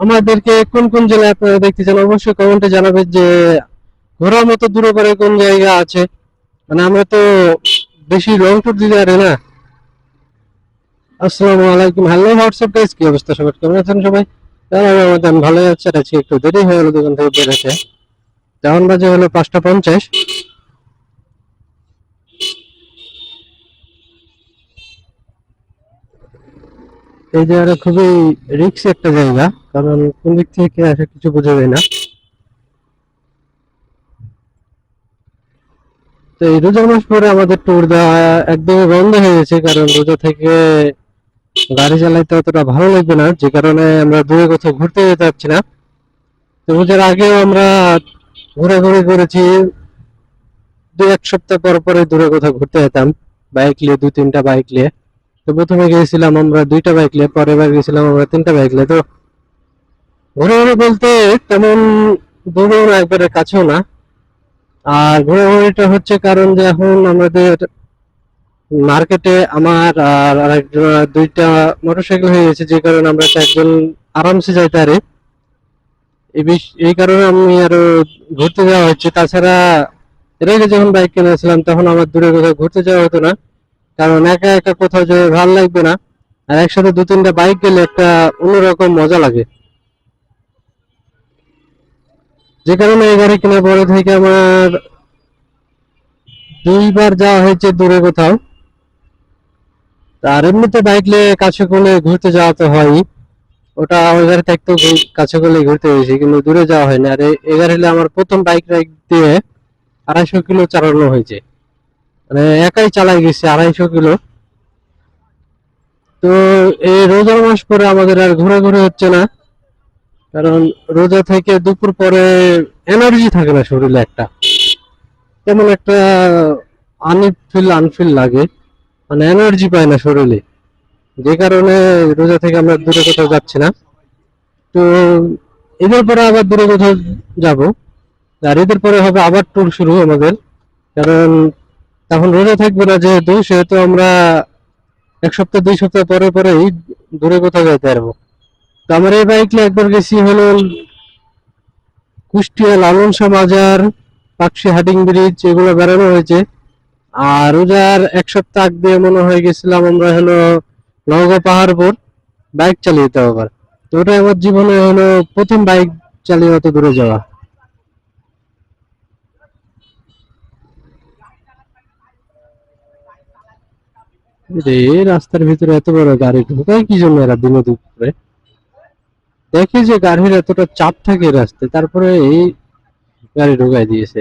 আমাদেরকে কোন কোন জেলায় আপনারা দেখতে চান অবশ্যই কমেন্টে জানাবেন যে ঘোরার মতো দূরে করে কোন জায়গা আছে। মানে আমরা তো বেশি লং ট্যুর দিতে পারি না। আসসালামু আলাইকুম। হ্যালো হোয়াটসঅ্যাপ গাইস কি অবস্থা সবার? কেমন আছেন সবাই? আমার মতন ভালোই আছে আজকে একটু দেরি হয়ে গেল দোকান থেকে বেরোতে তখন বাজে হলো পাঁচটা পঞ্চাশ। এই জায়গাটা খুবই রিক্স একটা জায়গা, কারণ কোন দিক থেকে আসে কিছু বোঝা যায় না। তো এই রোজার মাস পরে আমাদের ট্যুর দেওয়া একদমই বন্ধ হয়ে গেছে, কারণ রোজা থেকে গাড়ি চালাইতে অতটা ভালো লাগবে না, যে কারণে আমরা দূরে কোথাও ঘুরতে যেতে পারছি না। তো রোজার আগেও আমরা ঘোরাঘুরি করেছি দু এক সপ্তাহ পর পরে দূরে কোথাও ঘুরতে যেতাম বাইক নিয়ে, দু তিনটা বাইক নিয়ে। তো প্রথমে গিয়েছিলাম আমরা দুইটা বাইক নিয়ে, পরের বার গেছিলাম আমরা তিনটা বাইক নিয়ে। তো ঘোরাঘুরি বলতে তেমন দূরেও না, একবারে কাছেও না। আর ঘোরাঘুরিটা হচ্ছে কারণ যে এখন আমাদের মার্কেটে আমার আর আরেকজন, দুইটা মোটরসাইকেল হয়ে গেছে, যে কারণে আমরা একজন আরামসে যাই বিষ- এই কারণে আমি আরও ঘুরতে যাওয়া হচ্ছে। তাছাড়া এর আগে যখন বাইক কিনেছিলাম, তখন আমার দূরে কোথাও ঘুরতে যাওয়া হতো না। কারণ একা একা কোথাও যে ভালো লাগবে না, আর একসাথে দু তিনটা বাইক গেলে একটা অন্যরকম মজা লাগে। যে কারণে এই গাড়ি কেনার পরে থেকে আমার দুইবার যাওয়া হয়েছে দূরে কোথাও। আর এমনিতে বাইক নিয়ে কাছে কোলে ঘুরতে যাওয়া তো হয় ওটা ওই গাড়ি থাকতেও কাছে কোলে ঘুরতে হয়েছে কিন্তু দূরে যাওয়া হয়নি। আর এই গাড়ি আমার প্রথম বাইক রাইড দিয়ে আড়াইশো কিলো চালানো হয়েছে। মানে একাই চালাই গেছে, আড়াইশো কিলো। তো এই রোজার মাস পরে আমাদের আর ঘোরাঘুরি হচ্ছে না, কারণ রোজা থেকে দুপুর পরে এনার্জি থাকে না শরীরে একটা। তেমন একটা আনফিল আনফিল লাগে মানে এনার্জি পায় না শরীরে। যে কারণে রোজা থেকে আমরা দূরে কোথাও যাচ্ছি না। তো এদের পরে আবার দূরে কোথাও যাব, আর এদের পরে হবে আবার ট্যুর শুরু আমাদের, কারণ তখন রোজা থাকবে না যেহেতু, সেহেতু আমরা এক সপ্তাহ, দুই সপ্তাহ পরে পরেই দূরে কোথাও যেতে পারব। তো আমার এই বাইকলে একবার গেছি হলো কুষ্টিয়া লালন শাহ বাজার পাকশি হাটিং ব্রিজ এগুলো বেড়ানো হয়েছে। আর রোজার এক সপ্তাহ আগ দিয়ে মনে হয়ে গেছিলাম আমরা হলো নওগাঁ পাহাড়পুর বাইক চালিয়ে যেতে আবার। তো ওটা আমার জীবনে হলো প্রথম বাইক চালিয়ে অত দূরে যাওয়া। রে রাস্তার ভিতরে এত বড় গাড়ি ঢোকায় কি জন্য এরা দিনে দুপুরে দেখি যে গাড়ির এতটা চাপ থাকে রাস্তায়, তারপরে এই গাড়ি ঢোকাই দিয়েছে।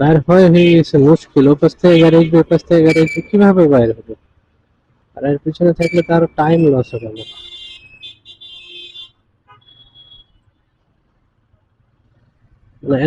বাইর হয় হয়ে গেছে, মুশকিল। ওপাশ থেকে গাড়ি আসবে ওপাশ থেকে গাড়ি আসবে কীভাবে বাইর হবে? আর এর পিছনে থাকলে তো আরও টাইম লস হবে। না মানে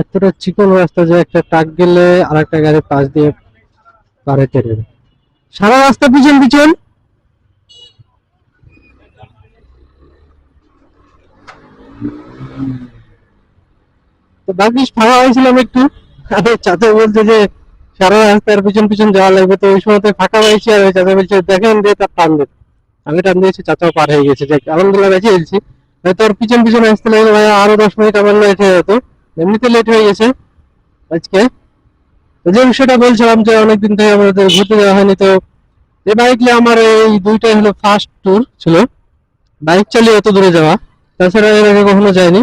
এতটা চিকন রাস্তা যে একটা ট্রাক গেলে আর একটা গাড়ি পাশ দিয়ে পার পারবে সারা রাস্তা পিছন পিছন। তো বাকিস ফাঁকা হয়েছিলাম একটু। আরে চাচা বলছে যে সারা রাস্তার পিছন পিছন যাওয়া লাগবে, তো ওই সময় ফাঁকা হয়েছি আর চাচা বলছে, দেখেন যে তার টান দেন। আমি টান দিয়েছি, চাচাও পার হয়ে গেছে। যে আলহামদুলিল্লাহ বেঁচে গেছি। আর পিছন পিছন আসতে লাগলে ভাই আরও দশ মিনিট আমার লেট যেত। এমনিতে লেট হয়ে গেছে আজকে। যে বিষয়টা বলছিলাম যে অনেকদিন থেকে আমাদের ঘুরতে যাওয়া হয়নি, তো এই বাইক নিয়ে আমার এই দুইটাই হলো ফার্স্ট ট্যুর ছিল। বাইক চালিয়ে অত দূরে যাওয়া, তাছাড়া এর আগে কখনো যাইনি।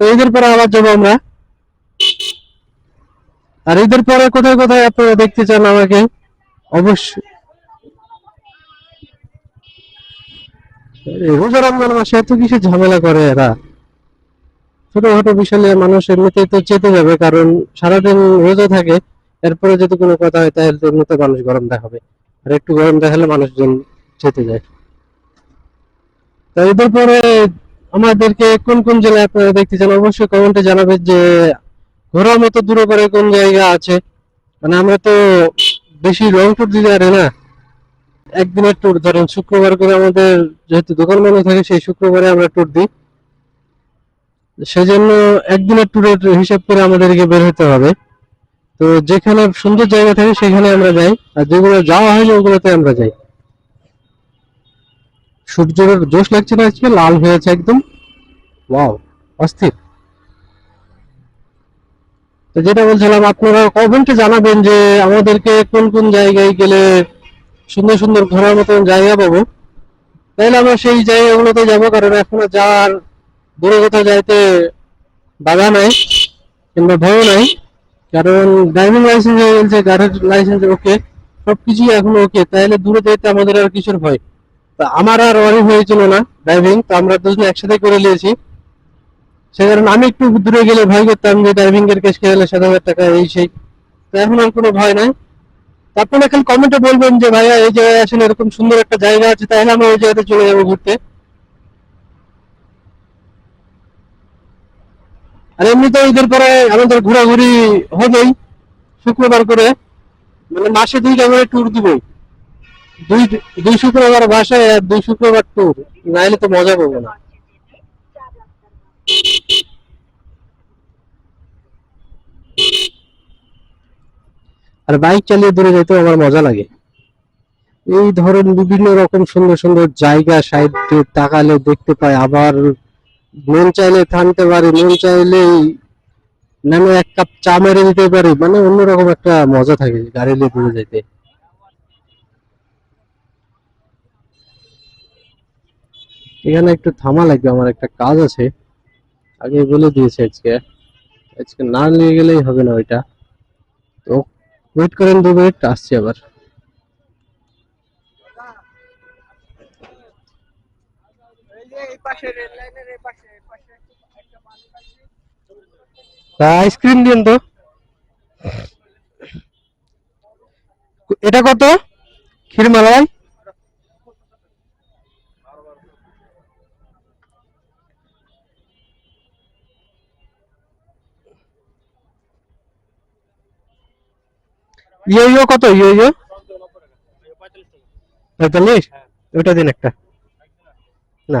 তো এদের পরে আবার যাব আমরা। আর এদের পরে কোথায় কোথায় আপনারা দেখতে চান আমাকে? অবশ্যই। রোজা রমজান মাসে এত কিছু ঝামেলা করে এরা? ছোটখাটো বিষয় মানুষ এমনিতেই তো চেতে যাবে, কারণ সারাদিন রোজা থাকে, এরপরে যদি কোনো কথা হয় তাহলে তো এমনিতে মানুষ গরম দেখাবে। আর একটু গরম দেখালে মানুষজন চেতে যায়। তো এদের পরে আমাদেরকে কোন কোন জেলায় আপনারা দেখতে চান? অবশ্যই কমেন্টে জানাবেন যে ঘোরার মতো দূরে করে কোন জায়গা আছে? মানে আমরা তো বেশি লং ট্যুর দিতে পারি না। একদিনের ট্যুর ধরেন শুক্রবার করে আমাদের যেহেতু দোকান বন্ধ থাকে, সেই শুক্রবারে আমরা ট্যুর দিই। সেজন্য একদিনের ট্যুরের হিসাব করে আমাদেরকে বের হতে হবে। তো যেখানে সুন্দর জায়গা থাকে সেখানে আমরা যাই, আর যেগুলো যাওয়া হয়নি ওগুলোতে আমরা যাই। সূর্যের জোশ লাগছে না আজকে? লাল হয়েছে একদম। ওয়াও, অস্থির। তো যেটা বলছিলাম, আপনারা কমেন্টে জানাবেন যে আমাদেরকে কোন কোন জায়গায় গেলে সুন্দর সুন্দর ঘোরার মতন জায়গা পাবো। তাহলে আমরা সেই জায়গাগুলোতে যাব, কারণ এখনও যাওয়ার দূরে কোথাও যাইতে বাধা নাই কিংবা ভয় নাই, কারণ ড্রাইভিং লাইসেন্স হয়ে গেছে গাড়ির লাইসেন্স ওকে সবকিছুই এখন ওকে তাহলে দূরে যেতে আমাদের আর কিছুর ভয়? তো আমার আর ওয়ারি হয়েছিল না ড্রাইভিং তো আমরা দুজনে একসাথে করে নিয়েছি। সে কারণে আমি একটু দূরে গেলে ভয় করতাম যে ড্রাইভিং এর কেস গেলে সাত হাজার টাকা, এই সেই। তো এখন আর কোনো ভয় নাই। আপনারা খালি কমেন্টে বলবেন যে ভাইয়া, এই জায়গায় আসেন এরকম সুন্দর একটা জায়গা আছে, তাহলে আমরা ওই জায়গাতে চলে যাব ঘুরতে। আর এমনিতে ঈদের পরে আমাদের ঘোরাঘুরি হবেই, শুক্রবার করে। মানে মাসে দুইটা করে ট্যুর দিবই দুই দুই শুক্রবার বাসায় আর দুই শুক্রবার ট্যুর নাইলে তো মজা পাবো না। আর বাইক চালিয়ে দূরে যেতে আমার মজা লাগে। এই ধরুন বিভিন্ন রকম সুন্দর সুন্দর জায়গা, সাইড তাকালে দেখতে পাই, আবার মন চাইলে থামতে পারি, মন চাইলে নামে এক কাপ চা মেরে দিতে পারি মানে অন্যরকম একটা মজা থাকে গাড়ি নিয়ে দূরে যেতে এখানে একটু থামা লাগবে, আমার একটা কাজ আছে। আগে বলে দিয়েছে আজকে। আজকে না নিয়ে গেলেই হবে না ওইটা। তো ওয়েট করেন দু মিনিট আসছি আবার। আইসক্রিম দিন তো। এটা কত? ক্ষীর মালাই ইয়ে ইয়ে কত? ইয়ে ইয়ে পঁয়তাল্লিশ? ওটা দিন একটা। না।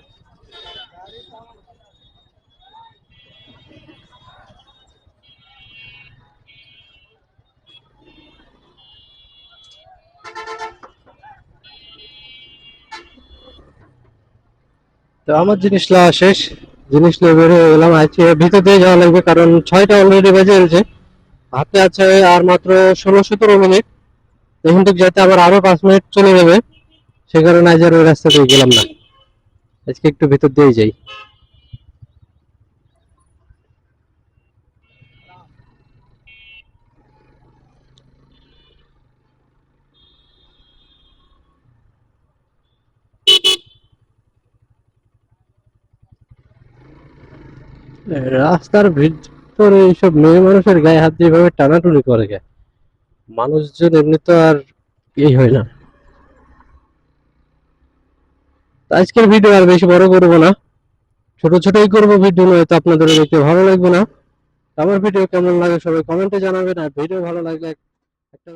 তো আমার জিনিস শেষ। জিনিস নিয়ে বের হয়ে গেলাম। আজকে ভিতর দিয়ে যাওয়া লাগবে, কারণ ছয়টা অলরেডি বেজে গেছে। হাতে আছে আর মাত্র ষোলো সতেরো মিনিট। এখান থেকে যাতে আবার আরও পাঁচ মিনিট চলে যাবে। সে কারণে আজ আর ওই রাস্তা দিয়ে গেলাম না। আজকে একটু ভিতর দিয়েই যাই। রাস্তার ভিতরে এইসব মেয়ে মানুষের গায়ে হাত দিয়ে এভাবে টানাটুনি করে গে মানুষজন এমনি তো আর এই হয় না। আজকের ভিডিও আর বেশি বড় করব না। ছোট ছোটই করব ভিডিও নয়তো আপনাদের দেখতে ভালো লাগবে না। আমার ভিডিও কেমন লাগে সবাই কমেন্টে জানাবেন, আর ভিডিও ভালো লাগলে একটা